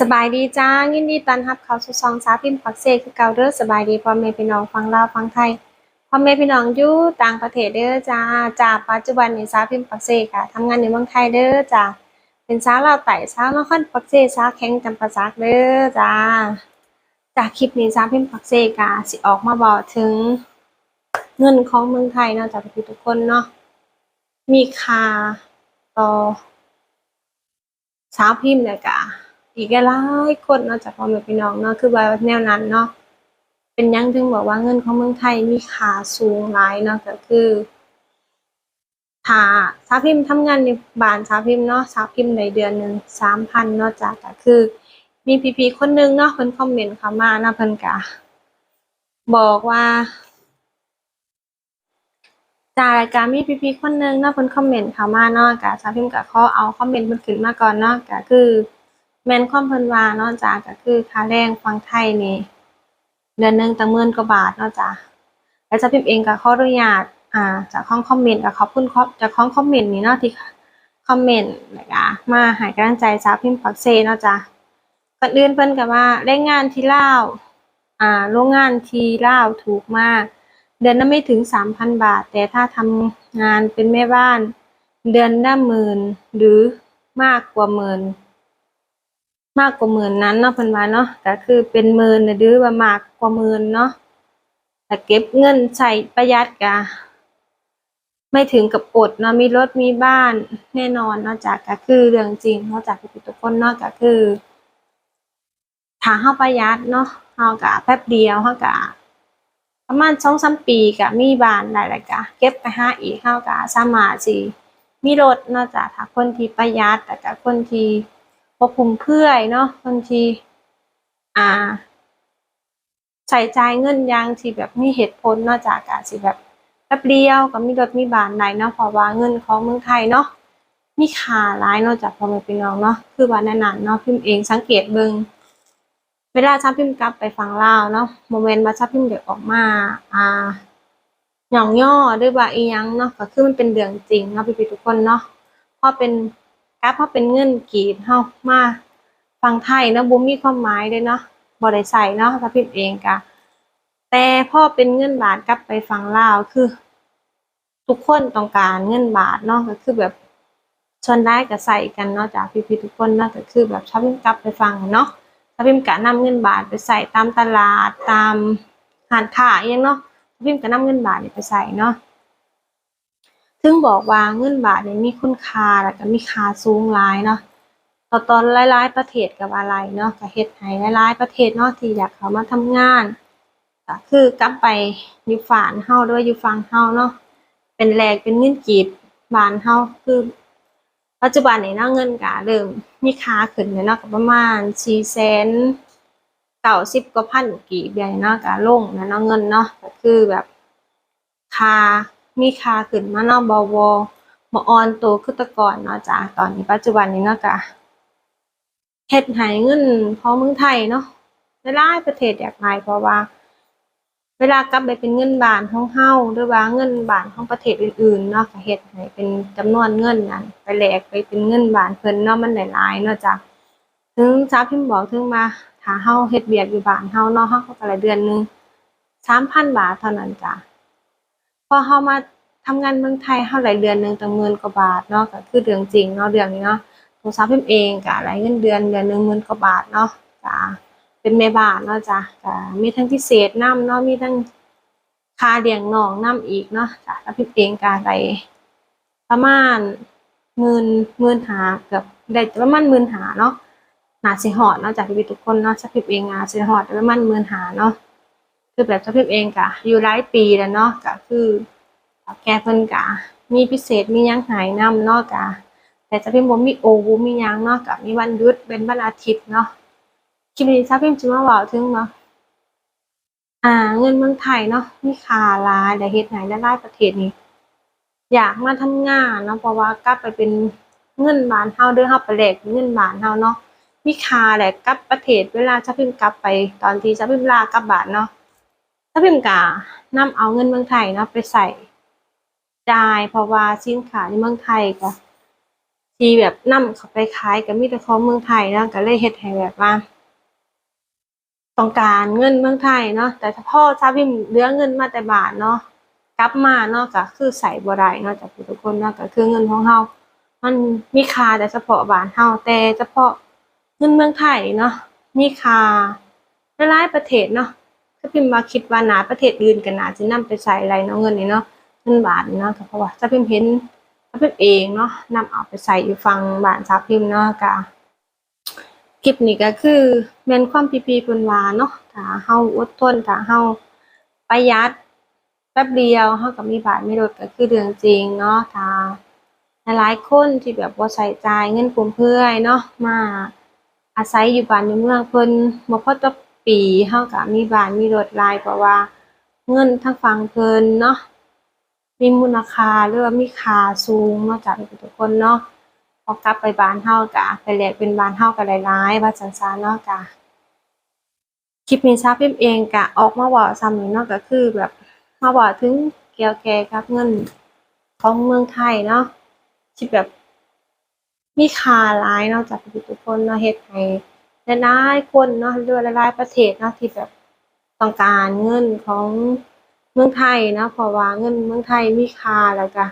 สบายดีจ้ายินดีต้อนรับเข้าสู่ช่องสาพิมพ์ปักเซคือเก่าเด้อสบายดีพ่อแม่พี่น้องฟังลาวฟังไทยพ่อแม่พี่น้องอยู่ต่างประเทศเด้อจ้าจากปัจจุบันในี้สาพิมพ์ปักเซค่ะทำงานในเมืองไทยเด้อจ้าเป็นสาวลาวไต่สาวนครปักเซสาวแข็งจำปาสักเด้อจ้าจากคลิปนี้สาพิมพ์ปักเซกะสิออกมาบอกถึงเงินของเมืองไทยเนาะจากพี่ทุกคนเนาะมีค่าต่อสาวพิมพ์เลยกะ อีกหลายคนเนาะจากพ่อแม่พี่น้องเนาะคือว่าแนวนั้นเนาะเป็นยังถึงบอกว่าเงินของเมืองไทยมีค่าสูงหลายเนาะก็คือถ้าสาพิมพ์ทำงานในบ้านสาพิมพ์เนาะสาพิมพ์ในเดือนหนึ่งสามพันเนาะจากก็คือ มีพีพีคนหนึงเนาะเพิ่นคอมเมนต์เข้ามาเนาะเพิ่นกะบอกว่าจากรายการมีพีพีคนหนึงเนาะเพิ่นคอมเมนต์เข้ามาเนาะกะสาพิมพ์กะขอเอาคอมเมนต์เพิ่นขึ้นมาก่อนเนาะก็คือ แม่นความเพิ่นว่าเนาะจ้าก็คือค่าแรงฟังไทยนี่เดือนหนึ่งตั้งหมื่นกว่าบาทเนาะจ้าแล้วสาวพิมพ์เองก็ขออนุญาตอ่าจากข้องคอมเมนต์ก็ขอบคุณขอบจากข้องคอมเมนต์นี่เนาะที่คอมเมนต์แล้วก็มาให้กำลังใจสาพิมพ์ปักเซเนาะจ้าก่อนอื่นเพิ่นก็ว่าแรงงานที่ลาวอ่าโรงงานที่ลาวถูกมาก เดือนละไม่ถึง3,000บาท แต่ถ้าทำงานเป็นแม่บ้าน เดือนละหมื่นหรือมากกว่าหมื่น มากกว่าหมื่นนั้นเนาะเพิ่นว่าเนาะก็คือเป็นหมื่นนะหรือว่ามากกว่าหมื่นเนาะแต่เก็บเงินใช้ประหยัดกะไม่ถึงกับอดเนาะมีรถมีบ้านแน่นอนเนาะจากก็คือเรื่องจริงเนาะจากทุกคนเนาะก็คือถ้าเฮาประหยัดเนาะเฮาก็แป๊บเดียวเฮาก็ประมาณ2-3ปีก็มีบ้านได้แล้วก็เก็บไปห้าอีกเฮาก็สามารถสิมีรถเนาะจ้ะถ้าคนที่ประหยัดแต่ก็คนที่ บ่ฟุ่มเฟือยเนาะบางที อ่าใช้จ่ายเงินยางที่แบบมีเหตุผลนาะจากอาจสิแบบแป๊บเดียวก็มีรถมีบ้านได้เนาะเพราะว่าเงินของเมืองไทยเนาะมีค่าหลายนาะจากพ่อแม่พี่น้องเนาะคือว่าแนั่นนั้นเนาะพิมพ์เองสังเกตเบิงเวลาชาพิมพ์กลับไปฟังเล่าเนาะโมเมนต์ว่าชาพิมพ์เด็กออกมา อ่าหย่องย่อหรือว่าอีหยังเนาะก็คือมันเป็นเรื่องจริงเนาะพี่ๆทุกคนเนาะพอเป็น กราฟเพราะเป็นเงินกีบเฮามาฟังไทยเนาะบ่มีความหมายเลยเนาะบ่ได้ใส่เนาะถ้าพิมพ์เองกะแต่พ่อเป็นเงินบาทกลับไปฟังลาวคือ ทุกคนต้องการเงินบาทเนาะก็คือแบบชนได้ก็ใส่กันเนาะจากพี่ๆทุกคนเนาะก็คือแบบชอบพิมพ์กลับไปฟังเนาะถ้าพิมพ์กะนำเงินบาทไปใส่ตามตลาดตามร้านค้าอหยังเนาะพิมพ์กะนำเงินบาทไปใส่เนาะ ซึ่งบอกว่าเงินบาทเนี่ยมีคุณค่าแล้วก็มีค่าสูงหลายเนาะต่อตอนหลายๆประเทศก็ว่าหลายเนาะก็เฮ็ดให้หลายๆประเทศเนาะที่อยากเขามาทำงานก็คือกลับไปอยู่ฝานเฮาด้วยอยู่ฝั่งเฮาเนาะเป็นแลกเป็นเงินกีบบานเฮาคือ ปัจจุบันนี่เนาะเงินก็เริ่มมีค่าขึ้นเนาะก็ประมาณ490,000กว่าพันกีบอย่เนาะก็ลงแล้วเนาะเงินเนาะก็คือแบบค่า มีค่าขึ้นมาเนาะบ่บ่บ่อ่อนโตคือแต่ก่อนเนาะจ้ะตอนนี้ปัจจุบันนี้เนาะก็เฮ็ดให้เงินขอเมืองไทยเนาะหลายประเทศอยากได้เพราะว่า เวลากลับไปเป็นเงินบาทของเฮาหรือว่าเงินบาทของประเทศอื่นๆเนาะเฮ็ดให้เป็นจำนวนเงินนั้นไปแลกไปเป็นเงินบาทเพิ่นเนาะมันได้หลายเนาะจ้ะถึงสาพิมพ์บอกถึงมาถ้าเฮาเฮ็ดเวียกอยู่บ้านเฮาเนาะเฮาก็ได้เดือนหนึง3,000บาทเท่านั้นจ้ะ อเฮามาทำงานเมืองไทยเฮาได้เดือนหนึ่งตั้งหมื่นกว่าบาทเนาะก็คือเรื่องจริงเนาะเรื่องนี้เนาะตัวสาวพิมเองก็ได้เงินเดือนเดือนหนึ่งหมื่นกว่าบาทเนาะจ้ะเป็นแม่บ้านเนาะจ้ะก็มีทั้งพิเศษน้ำเนาะมีทั้งค่าเลี้ยงน้องน้ำอีกเนาะจ้ะสาวพิมเองก็ได้ประมาณหมื่นหมื่นห้าเกือบได้ประมาณหมื่นห้าเนาะหน่าสิฮอดเนาะจ้ะพี่ทุกคนเนาะสาวพิมเองอาจสิฮอดประมาณหมื่นห้าเนาะ คือแบบเจ้าพิมเองกะอยู่หลายปีแล้วเนาะก็คือแกเพิ่นกะ มีพิเศษมียังหายนำเนาะกะ แต่จ้าพิมบ่มีโอบ่มียังเนาะกะมีวันยุดเป็นวันอาทิตย์เนาะคลิปนี้เจ้าพิมจะมาเว้าถึงเนาะอ่า เงินเมืองไทยเนาะมีค่าลาและเฮ็ดให้หลายๆประเทศนี้อยากมาทำงานเนาะเพราะว่ากลับไปเป็นเงินบานเฮาเด้อเฮาไปแลกเป็นเงินบานเฮาเนาะมีค่าแหละกลับประเทศเวลาเจ้าพิมกลับไป ตอนที่เจ้าพิมลากลับบ้านเนาะ ถ้าพิมกานำเอาเงินเมืองไทยเนาะไปใส่จ่ายเพราะว่าสินค้าในเมืองไทยก็ที่แบบนำเขาไปขายก็มีแต่ของเมืองไทยเนาะก็เลยเฮ็ดให้แบบว่าต้องการเงินเมืองไทยเนาะแต่ถ้าพ่อซาพิมเหลือเงินมาแต่บาทเนาะกลับมาเนาะก็คือใส่บ่ได้เนาะจากทุกคนเนาะก็คือเงินของเฮามันมีค่าแต่เฉพาะบาทเฮาแต่เฉพาะเงินเมืองไทยเนาะมีค่าหลายประเทศเนาะ ถ้าพิมพ์ว่าคิดว่าหนาประเทศอื่นก็น่าสินำไปใช้อะไรเนาะเงินนี่เนาะเงินบาทเนาะเพราะว่าซาพิมเห็นซาพิมเองเนาะนำเอาไปใส่อยู่ฝั่งบานซาพิมเนาะก็คลิปนี้ก็คือแมนความพีพีเพิ่นวาเนาะถ้าเฮาอดทนถ้าเฮาประหยัดแป๊บเดียวเฮาก็มีบาทมีรถก็คือเรื่องจริงเนาะถ้าหลายคนที่แบบบ่าใส่ใจเงินฟุ่มเฟือยเนาะมาอาศัยอยู่บ้านอยู่เมืองเพิ่นบ่พอต่อ ปีเฮาก็มีบ้านมีรถลายเพราะว่า เงินทางฝั่งเพลินเนาะมีมูลค่าหรือว่ามีค่าสูงเนาจากทุกคนเนาะพอกลับไปบ้านเฮากะไปแลกเป็นบ้านเฮาก็หลายๆว่าจังซั่นเนาะกะคลิปนี้าพิมเองกะออกมาเว้าซ้ำนี่เนาะก็คือแบบมาเว้าถึงเกี่ยวแก่กับเงินของเมืองไทยเนาะที่แบบมีค่าหลายเนาะจากทุกคนเนาะเฮ็ดให้ หลายๆคนเนาะหรือว่าหลายๆประเทศเนาะที่แบบต้องการเงินของเมืองไทยเนาะเพราะว่าเงินเมืองไทยมีค่าแล้วก็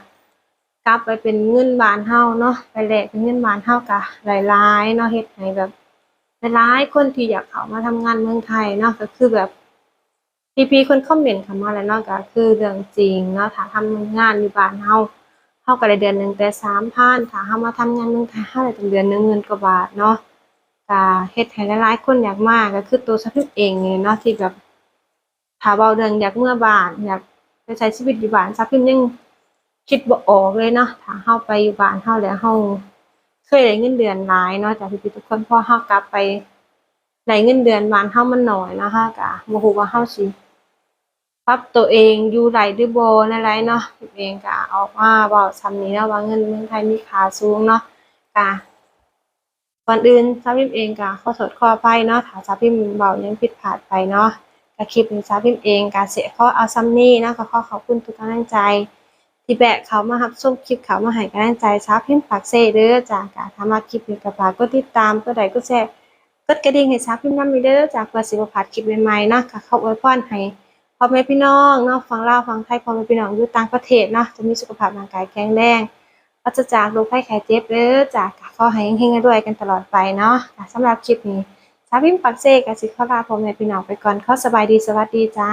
กลับไปเป็นเงินบาทเฮาเนาะไปแลกเป็นเงินบาทเฮาก็หลายๆเนาะเฮ็ดให้แบบหลายๆคนที่อยากเข้ามาทำงานเมืองไทยเนาะก็คือแบบพี่ๆคนคอมเมนต์เข้ามาแล้วเนาะก็คือเรื่องจริงเนาะถ้าทำงานอยู่บานเฮาเฮาก็ได้เดือนหนึงแต่3,000ถ้าเฮามาทำงานเมืองไทยเฮาได้ตั้งเดือนหนึงหมื่นกว่าบาทเนาะ ก็เฮ็ดให้หลายๆคนอยากมากก็คือตัวสะพึกเองเนาะที่แบบถ้าเว้าเรื่องอยากเมื่อบ้านอยากไปใช้ชีวิตอยู่บ้านซะพิมยังคิดบ่ออกเลยเนาะถ้าเฮาไปอยู่บ้านเฮาแล้วเฮาเคยได้เงินเดือนหลายเนาะจากพี่ๆทุกคนพอเฮากลับไปได้เงินเดือนบ้านเฮามันน้อยเนาะเฮาก็บ่ฮู้ว่าเฮาสิปรับตัวเองอยู่ได้หรือบ่นั่นแหละเนาะพิมเองก็ออกมาเว้าซ้ำนี้แล้วว่าเงินเมืองไทยมีค่าสูงเนาะก็ ก่อนอื่นซาพิมเองก็ขอโทษขออภัยเนาะถ้าซาพิมเว้าหยังผิดพลาดไปเนาะก็คลิปนี้ซาพิมเองก็สิขอเอาซ้ำนี้เนะก็ขอขอบคุณทุกกำลังใจ ที่แบกเขามารับชมคลิปเขามาให้กำลังใจชาพิมปากเซ่เด้อจ้ากะถ้ามาคลิปนี้ก็ฝากกดติดตามกดไลค์กดแชร์กดกระดิ่งให้ชาพิมพ์นำเด้อจ้าเพื่อสิบพลาดคลิปใหม่ๆนะก็ขออวยพรให้พ่อแม่พี่น้องเนาะฝั่งลาวฟังไทยพ่อแม่พี่น้องอยู่ต่างประเทศเนาะจะมีสุขภาพร่างกายแข็งแรง ก็จะจากโรคภัยไข้เจ็บหรือจาก็ขอให้เฮงๆรวยกันตลอดไปเนาะสำหรับคลิปนี้ชาพิมปักเซกับสิขอลาพ่อแม่พี่น้องไปก่อนข้อสบายดีสวัสดีจ้า